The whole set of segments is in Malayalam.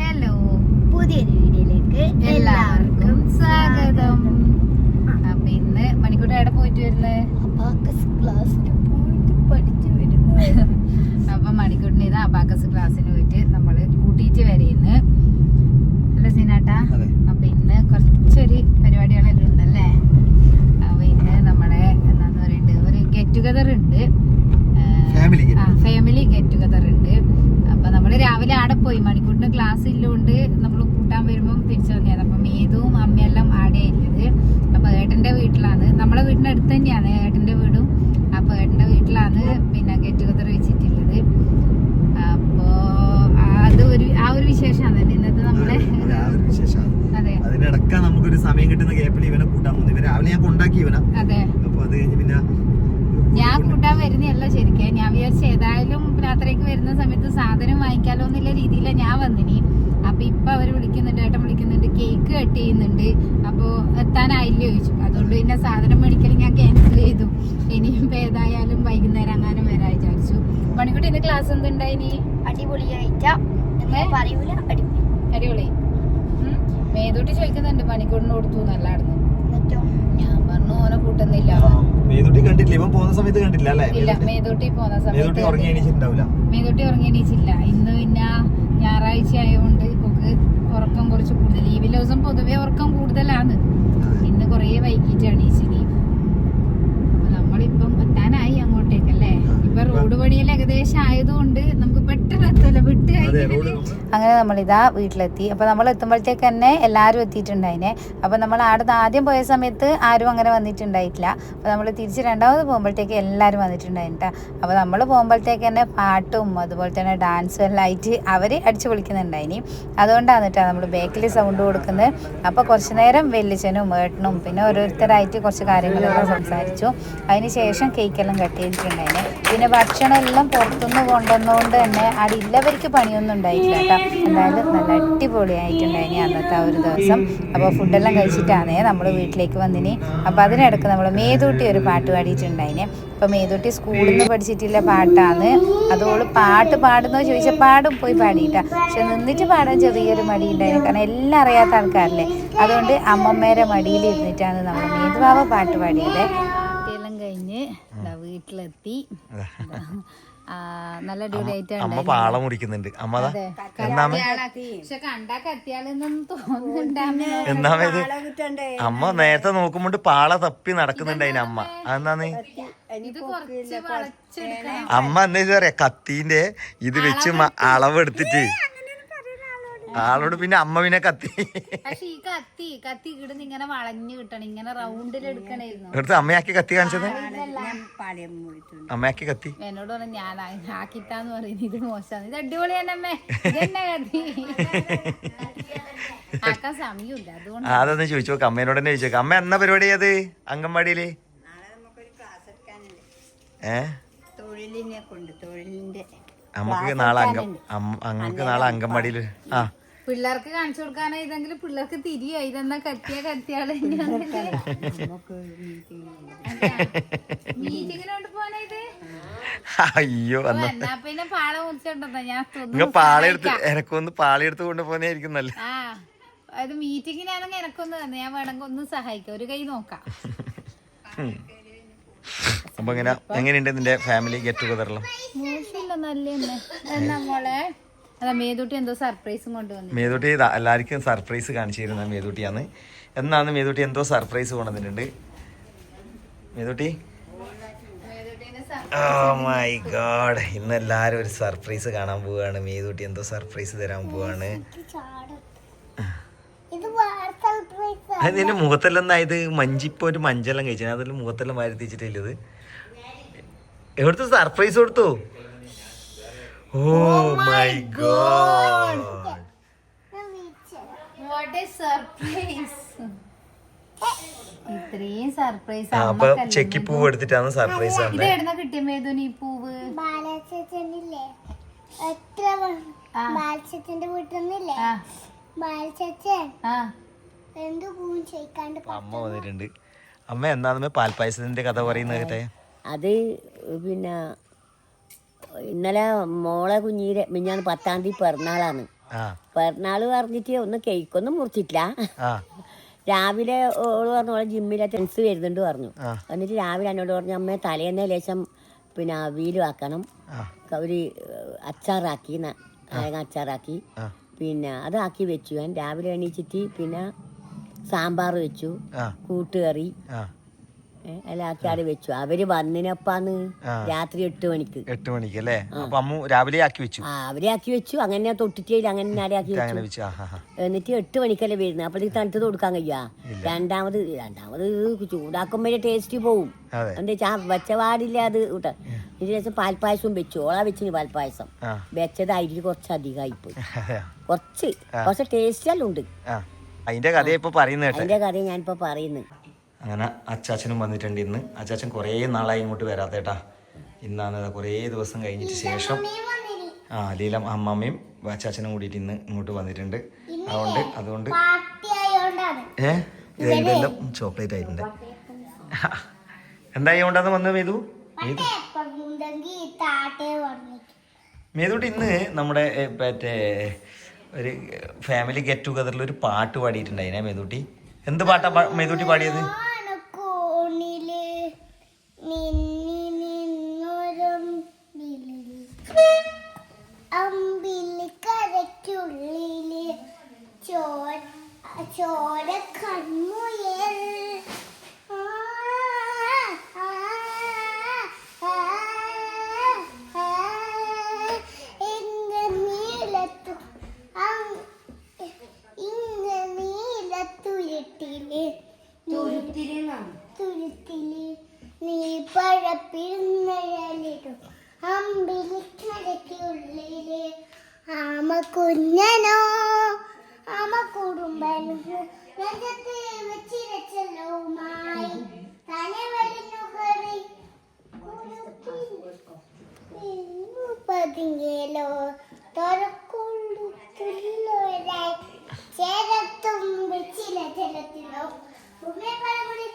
ഹലോ പുതിയൊരു വീഡിയോയിലേക്ക് എല്ലാവർക്കും സ്വാഗതം. പിന്നെ ഇന്ന് മണിക്കൂർ എവിടെ പോയിട്ട് വരുന്നത് അബാക്കസ് ക്ലാസ്സിൽ പോയിട്ട് പഠിച്ചു വരുന്നു അപ്പൊ മണിക്കൂറിന് ഇത് അബാക്കസ് ക്ലാസ്സിന് പോയിട്ട് നമ്മൾ കൂട്ടിയിട്ട് വരയുന്നു അല്ല സീനാട്ടാ അതെ. അപ്പൊ ഇന്ന് കുറച്ചൊരു പരിപാടികളെല്ലാം ഉണ്ടല്ലേ അപ്പൊ ഇന്ന് നമ്മുടെ എന്താന്ന് പറയണ്ട് ഒരു ഗെറ്റ് ടുഗദർ ഉണ്ട് Family get family get together ഉണ്ട് അപ്പൊ നമ്മൾ രാവിലെ ആടെ പോയി മണിക്കൂറിന് ക്ലാസ് ഇല്ലോണ്ട് നമ്മൾ കൂട്ടാൻ വരുമ്പം തിരിച്ചു വന്നത് അപ്പൊ മേതവും അമ്മയെല്ലാം ആടെ ഇല്ലത് അപ്പൊ ഏട്ടന്റെ വീട്ടിലാണ്. നമ്മളെ വീടിന്റെ അടുത്ത് തന്നെയാണ് ഏട്ടന്റെ വീടും. അപ്പൊ ഏട്ടന്റെ വീട്ടിലാണ് പിന്നെ ഗെറ്റ് ടുഗദർ വെച്ചിട്ടുള്ളത് അപ്പോൾ അത് ഒരു ആ ഒരു വിശേഷമാണ്. ഇന്നത്തെ നമ്മുടെ അതെ അതിനിടക്ക നമുക്കൊരു സമയം കിട്ടുന്ന ഗ്യാപ്പിൽ ഇവനെ കൂട്ടാൻ പോകുന്നു. ഇവ രാവിലെ ഞാൻ കൊണ്ടാക്കി ഇവനാ അതെ അപ്പൊ അത് കഴിഞ്ഞ് പിന്നെ ഞാൻ കൂട്ടാൻ വരുന്നതല്ല ശരിക്കും. ഞാൻ വിചാരിച്ചു ഏതായാലും രാത്രിക്ക് വരുന്ന സമയത്ത് സാധനം വാങ്ങിക്കാലോ എന്നുള്ള രീതിയിലാണ് ഞാൻ വന്നിനി. അപ്പൊ ഇപ്പൊ അവർ വിളിക്കുന്നുണ്ട് ഏട്ടൻ വിളിക്കുന്നുണ്ട് കേക്ക് കട്ട് ചെയ്യുന്നുണ്ട്. അപ്പൊ എത്താനായില്ല ചോദിച്ചു. അതുകൊണ്ട് പിന്നെ സാധനം മേടിക്കൽ ഞാൻ ക്യാൻസൽ ചെയ്തു. ഇനിയും ഇപ്പൊ ഏതായാലും വൈകുന്നേരം അങ്ങനെ വരാൻ വിചാരിച്ചു. പണിക്കുട്ടി എന്റെ ക്ലാസ് എന്തുണ്ടായിനി അടിപൊളിയായിട്ടാ. അടിപൊളി. അടിപൊളി. മേതൂട്ടി ചോദിക്കുന്നുണ്ട് പണിക്കൂടിന് കൊടുത്തു നല്ലായിരുന്നു എന്നിട്ടോ ഞാൻ പറഞ്ഞു ഓനെ കൂട്ടുന്നില്ല ആ, മേതുട്ടി കണ്ടില്ല ഇവൻ പോകുന്ന സമയത്ത് കണ്ടില്ല അല്ലേ? ഇല്ല മേതുട്ടി- പോകുന്ന സമയത്ത് മേതുട്ടി ഉറങ്ങി എണീച്ചിട്ടുണ്ടാവില്ല. മേതുട്ടി ഉറങ്ങി എണീച്ചില്ല. ഇന്ന് പിന്നെ ഞായറാഴ്ച ആയതുകൊണ്ട് ഒക്കെ ഉറക്കം കുറച്ച് കൂടുതൽ. ലീവിലെ ദിവസം പൊതുവെ ഉറക്കം കൂടുതലാണ്. ഇന്ന് കുറേ വൈകിട്ട് എണീച്ചിനി അപ്പൊ നമ്മളിപ്പം എത്താനായി അങ്ങോട്ടേക്കല്ലേ ഇപ്പൊ റോഡ് പണിയിൽ ഏകദേശം ആയതുകൊണ്ട് നമുക്ക് പെട്ടെന്ന് എത്തല്ല വിട്ട് അതെ റോഡ് അങ്ങനെ നമ്മളിതാ വീട്ടിലെത്തി. അപ്പോൾ നമ്മൾ എത്തുമ്പോഴത്തേക്ക് തന്നെ എല്ലാവരും എത്തിയിട്ടുണ്ടായിനെ. അപ്പോൾ നമ്മൾ ആടെ ആദ്യം പോയ സമയത്ത് ആരും അങ്ങനെ വന്നിട്ടുണ്ടായിട്ടില്ല. അപ്പോൾ നമ്മൾ തിരിച്ച് രണ്ടാമത് പോകുമ്പോഴത്തേക്ക് എല്ലാവരും വന്നിട്ടുണ്ടായിട്ടാ. അപ്പോൾ നമ്മൾ പോകുമ്പോഴത്തേക്ക് തന്നെ പാട്ടും അതുപോലെ തന്നെ ഡാൻസും എല്ലാം ആയിട്ട് അവർ അടിച്ചു പൊളിക്കുന്നുണ്ടായിനി. അതുകൊണ്ടാണ് കേട്ടോ നമ്മൾ ബേക്കിൽ സൗണ്ട് കൊടുക്കുന്നത്. അപ്പോൾ കുറച്ചു നേരം വെല്ലിച്ചനും ഏട്ടനും പിന്നെ ഓരോരുത്തരായിട്ട് കുറച്ച് കാര്യങ്ങളെല്ലാം സംസാരിച്ചു. അതിന് ശേഷം കേക്കെല്ലാം കട്ട് ചെയ്തിട്ടുണ്ടായിനെ. പിന്നെ ഭക്ഷണം എല്ലാം പുറത്തുനിന്ന് കൊണ്ടുവന്നുകൊണ്ട് തന്നെ അവിടെ ഇല്ലവർക്ക് പണിയൊന്നും ഉണ്ടായിട്ടില്ല കേട്ടോ. എന്തായാലും നല്ല അടിപൊളിയായിട്ടുണ്ടായിനി അന്നത്തെ ആ ഒരു ദിവസം. അപ്പോൾ ഫുഡെല്ലാം കഴിച്ചിട്ടാണേ നമ്മൾ വീട്ടിലേക്ക് വന്നിനി. അപ്പോൾ അതിനിടക്ക് നമ്മൾ മേതൂട്ടി ഒരു പാട്ട് പാടിയിട്ടുണ്ടായിനെ. അപ്പോൾ മേതൂട്ടി സ്കൂളിൽ നിന്ന് പഠിച്ചിട്ടില്ല പാട്ടാണ്. അതുകൊണ്ട് പാട്ട് പാടുന്നോ ചോദിച്ചാൽ പാടും പോയി പാടിയിട്ടാ. പക്ഷെ നിന്നിട്ട് പാടാൻ ചെറിയൊരു മടി ഉണ്ടായിരുന്നു കാരണം എല്ലാം അറിയാത്ത ആൾക്കാരല്ലേ. അതുകൊണ്ട് അമ്മമ്മേരെ മടിയിൽ ഇരുന്നിട്ടാണ് നമ്മൾ മേതുവാവ പാട്ട് പാടിയത്. എല്ലാം കഴിഞ്ഞ് വീട്ടിലെത്തി. നല്ല അടിപൊളിയായിട്ടാണ് അമ്മ പാള മുറിക്കുന്നുണ്ട് അമ്മ പക്ഷെ കണ്ടാ കത്തിയാളെന്നൊന്നും തോന്നുന്നുണ്ടാമേ എന്നാമേ അമ്മ നേരത്തെ നോക്കുമ്പോണ്ട് പാള തപ്പി നടക്കുന്നുണ്ട് അതിന് അമ്മ. അതെന്താന്ന് ഇത് കുറച്ച് വളച്ചെടുക്കണം. അമ്മ എന്താ ഇത് പറയാ? കത്തിന്റെ ഇത് വെച്ച് അളവെടുത്തിട്ട്. ആളോട് പിന്നെ അമ്മവിനെ പിന്നെ കത്തി. പക്ഷെ ഈ കത്തി കത്തി ഇടുന്ന് ഇങ്ങനെ വളഞ്ഞു കിട്ടണം ഇങ്ങനെ റൗണ്ടിൽ എടുക്കണായിരുന്നു. എടുത്ത് അമ്മയാക്കി കത്തി കാണിച്ചത്? അമ്മയാക്കി കത്തി. എന്നോട് പറഞ്ഞു ഞാൻ ആക്കിട്ടാന്ന് ആക്കിത്താന്ന് പറയുന്നത് ഇത് മോശമാണ്. ഇത് അടിപൊളി തന്നെ അമ്മേ. ഇതെന്നെ കത്തി. ആക്കാൻ സമയമില്ല അതുകൊണ്ട്. അതൊന്ന് ചോദിച്ചു നോക്കാം അമ്മേനോട് തന്നെ ചോദിച്ചു അമ്മ എന്നാ പരിപാടി അത്? അംഗൻവാടിയിൽ? ഏ? തൊഴിലിനെ കൊണ്ട് തൊഴിലിന്റെ നമുക്ക് നാളെ അംഗം അമ്മ- അങ്ങക്ക് നാളെ അംഗൻവാടിയിൽ ആ. പിള്ളേർക്ക് കാണിച്ചു കൊടുക്കാനാ ഇതെങ്കിലും പിള്ളേർക്ക് തിരിയോ. ഇതെന്നാ കത്തിയ കത്തിയാളെ മീറ്റിങ്ങിനോണ്ട് പോനാ ഇത്? അയ്യോ എന്നാ പിന്നെ പാള മുറിച്ചോണ്ടെന്നാ. ഞാൻ പാളയെടുത്ത് സഹായിക്കാം. എനക്കൊന്ന് പാളയെടുത്ത് കൊണ്ടുപോകുന്നതായിരിക്കും നല്ല അത് മീറ്റിങ്ങിനാണെങ്കിൽ എനക്കൊന്ന് തന്നെ. ഞാൻ വേണമെങ്കിൽ ഒന്ന് സഹായിക്കാം. ഒരു കൈ നോക്കാം. അപ്പൊ എങ്ങനെ എങ്ങനെയുണ്ട് നിന്റെ ഫാമിലി ഗെറ്റ് ടുഗദറെല്ലാം മോശമില്ല നല്ല എന്നാ മോളെ? അതാ മേതൂട്ടി എന്തോ സർപ്രൈസും കൊണ്ടുവന്നു മേതൂട്ടി എല്ലാവർക്കും സർപ്രൈസ് കാണിച്ചിരുന്ന മേതൂട്ടിയാണ് എന്നാണ് മേതൂട്ടി എന്തോ സർപ്രൈസ് കൊണ്ടുവന്നിട്ടുണ്ട്? മേതൂട്ടി? ഓ മൈ ഗോഡ് ഇന്ന് എല്ലാരും ഒരു സർപ്രൈസ് കാണാൻ പോവാണ്. മേതൂട്ടി എന്തോ സർപ്രൈസ് തരാൻ പോവാണ്. അതിന്റെ മുഖത്തെല്ലാം ഇത്? മഞ്ചിപ്പോ ഒരു മഞ്ചെല്ലാം കഴിച്ചു അതെല്ലാം മുഖത്തെല്ലാം വാരി തിച്ചിട്ടില്ലത് എവിടുത്തെ സർപ്രൈസ് കൊടുത്തു? ഓ my god what a surprise ഇത്രയും സർപ്രൈസ് അപ്പൊ ചെക്കിപ്പൂവ് എടുത്തിട്ടാണ് സർപ്രൈസ് ഇത് എവിടുന്ന കിട്ടിയ മേതുനി ഈ പൂവ്? ബാലചേച്ചനില്ലേ എത്ര ആ. ബാലചേച്ചന്റെ വീട്ടിൽ നിന്നില്ലേ? ആ. എന്ത് പൂവും ചെയ്യിക്കാണ്ട് അമ്മ വന്നിട്ടുണ്ട്. അമ്മ എന്താന്ന് പാൽപ്പായസത്തിന്റെ കഥ പറയുന്നത് അത് പിന്നെ ഇന്നലെ മോളെ കുഞ്ഞീരെ മിഞ്ഞാണ് പത്താം തീയതി പിറന്നാളാണ്. പിറന്നാൾ പറഞ്ഞിട്ട് ഒന്ന് കേക്കൊന്നും മുറിച്ചിട്ടില്ല. രാവിലെ ഓൾ പറഞ്ഞു ഓളെ ജിമ്മിലെ ടെൻസ് വരുന്നുണ്ട് പറഞ്ഞു. എന്നിട്ട് രാവിലെ എന്നോട് പറഞ്ഞു അമ്മേ തലേന്നേ ലേശം പിന്നെ അവിയലും ആക്കണം. ഒരു അച്ചാറാക്കി നാരങ്ങ അച്ചാറാക്കി. പിന്നെ അതാക്കി വെച്ചു. ഞാൻ രാവിലെ എണീച്ചിട്ട് പിന്നെ സാമ്പാർ വെച്ചു കൂട്ടുകറി. അവിടെ വെച്ചു. അവർ വന്നിനപ്പാന്ന് രാത്രി എട്ട് മണിക്ക്. എട്ട് മണിക്ക് അല്ലേ? അപ്പൊ അമ്മു രാവിലെ ആക്കി വെച്ചു? ആ അവരെ ആക്കി വെച്ചു. അങ്ങനെ തൊട്ടിട്ടേയില്ല അങ്ങനെ ആക്കി വെച്ചു. എന്നിട്ട് എട്ട് മണിക്കല്ലേ വരുന്നത്. അപ്പോഴത്തേക്ക് തണുത്തത് കൊടുക്കാൻ കഴിയാ? രണ്ടാമത് രണ്ടാമത് ചൂടാക്കുമ്പോഴേ ടേസ്റ്റ് പോവും. എന്താ വെച്ചപാടില്ല വെച്ച പാടില്ല അത് കൂട്ട. ഇതിന് ശേഷം പാൽപ്പായസവും വെച്ചു. ഓളാ വെച്ചിന് പാൽപ്പായസം. വെച്ചത് അരി കുറച്ച് അധികമായി പോയി കുറച്ച്. കുറച്ച് ടേസ്റ്റ് എല്ലാം ഉണ്ട്. അതിന്റെ കഥ ഇപ്പൊ പറയുന്ന കേട്ടെ. അതിന്റെ കഥ ഞാനിപ്പോ പറയുന്നത്. അങ്ങനെ അച്ചാച്ചനും വന്നിട്ടുണ്ട് ഇന്ന്. അച്ചാച്ചൻ കുറേ നാളായി ഇങ്ങോട്ട് വരാത്തേട്ടാ. ഇന്നാണ് കുറേ ദിവസം കഴിഞ്ഞിട്ട് ശേഷം ആ ലീല അമ്മമ്മയും അച്ചാച്ചനും കൂടിയിട്ട് ഇന്ന് ഇങ്ങോട്ട് വന്നിട്ടുണ്ട്. അതുകൊണ്ട് അതുകൊണ്ട് ഏ? ഇതെല്ലാം ചോക്ലേറ്റ് ആയിട്ടുണ്ട്. എന്തായി കൊണ്ടാന്ന് വന്ന് മേതു? മേതുട്ടി ഇന്ന് നമ്മുടെ മറ്റേ ഒരു ഫാമിലി ഗെറ്റ് ടുഗദറിൽ ഒരു പാട്ട് പാടിയിട്ടുണ്ടായിനെ മേതുട്ടി. എന്ത് പാട്ടാ മേതുട്ടി പാടിയത്? തുരുത്തിൽ നീ പഴപ്പിരുന്നഴലിടും അമ്പിലിക്കരയ്ക്കുള്ളിൽ ആമ കുഞ്ഞനോ ആമ കുടുംബനോ പതുങ്ങിയല്ലോ ചേരത്തും വെച്ചില്ല ജലത്തിലോ ഉമ്മേപ്പഴമുടി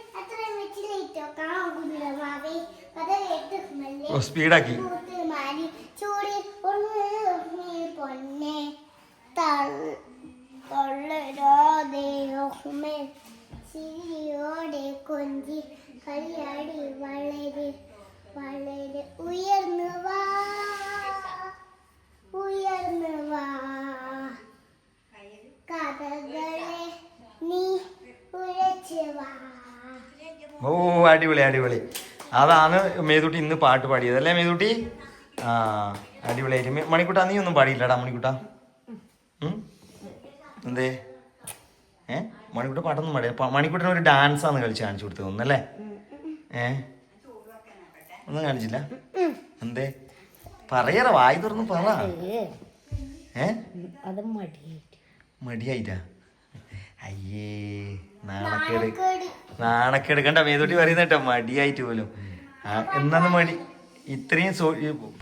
ചൂടി ഓ അടിപൊളി അടിപൊളി. അതാണ് മേതുട്ടി ഇന്ന് പാട്ട് പാടിയത് അല്ലേ മേതുട്ടി? ആ അടിപൊളിയായിട്ട്. മണിക്കൂട്ട മണിക്കുട്ടാ നീ ഒന്നും പാടിയില്ലടാ മണിക്കുട്ടാ. എന്തേ? ഏ? മണിക്കുട്ട പാട്ടൊന്നും പാടിയ മണിക്കുട്ടന് ഒരു ഡാൻസ് ആണ് കളിച്ച് കാണിച്ചു കൊടുത്തത് ഒന്നല്ലേ ഏ? ഒന്നും കാണിച്ചില്ല? എന്തേ? പറയറ വായി തുറന്ന് പറ. ഏ? അത് മടിയായിട്ട് മടിയായിട്ടാ. അയ്യേ നാണക്കേട്. കേടി നാണക്കേട്. കണ്ട മേതോട്ടി പറയുന്ന കേട്ടോ മടിയായിട്ട് പോലും. എന്നാന്ന് മടി? ഇത്രയും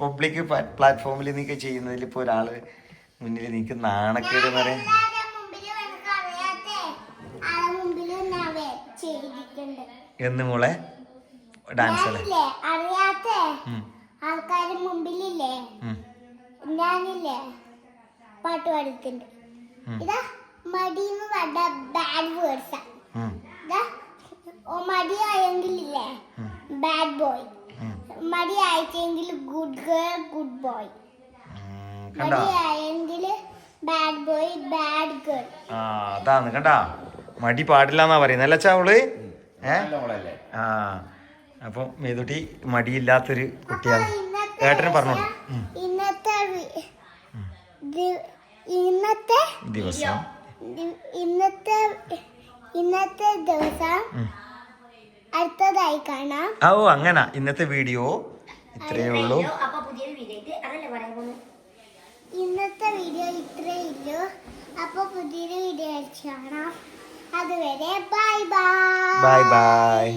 പബ്ലിക് പ്ലാറ്റ്ഫോമിൽ നീക്ക് ചെയ്യുന്നതിൽ ഇപ്പോൾ ഒരാൾ മുന്നിൽ നീക്ക് നാണക്കേട് എന്ന് പറയാൻ എന്ന് മോളെ? ഡാൻസ് അറിയാത്ത? ഉം, മുമ്പിലില്ലേ? ഞാനില്ലേ? പാട്ട് പാടിയിട്ടുണ്ട്. പറഞ്ഞ bad words bad boy good girl good boy bad boy bad girl ആ അതാണ് കണ്ടാ? മടി പാടില്ല എന്നാ പറയുന്നത് അല്ല അവൾ ഏ? ആ അപ്പൊ മേതുട്ടി മടിയില്ലാത്തൊരു കുട്ടിയാണ്. ഏട്ടന് പറഞ്ഞോളൂ. ഇന്നത്തെ ഇന്നത്തെ ദിവസം. ഇന്നത്തെ ഇന്നത്തെ ദിവസം അടുത്തതായി കാണാം. ഓ അങ്ങനെ. ഇന്നത്തെ വീഡിയോ ഇത്രയേ ഉള്ളൂ. ഇന്നത്തെ വീഡിയോ ഇത്രയേ ഉള്ളൂ. അപ്പൊ പുതിയൊരു വീഡിയോ കാണാം. അതുവരെ ബൈ ബൈ ബൈ ബൈ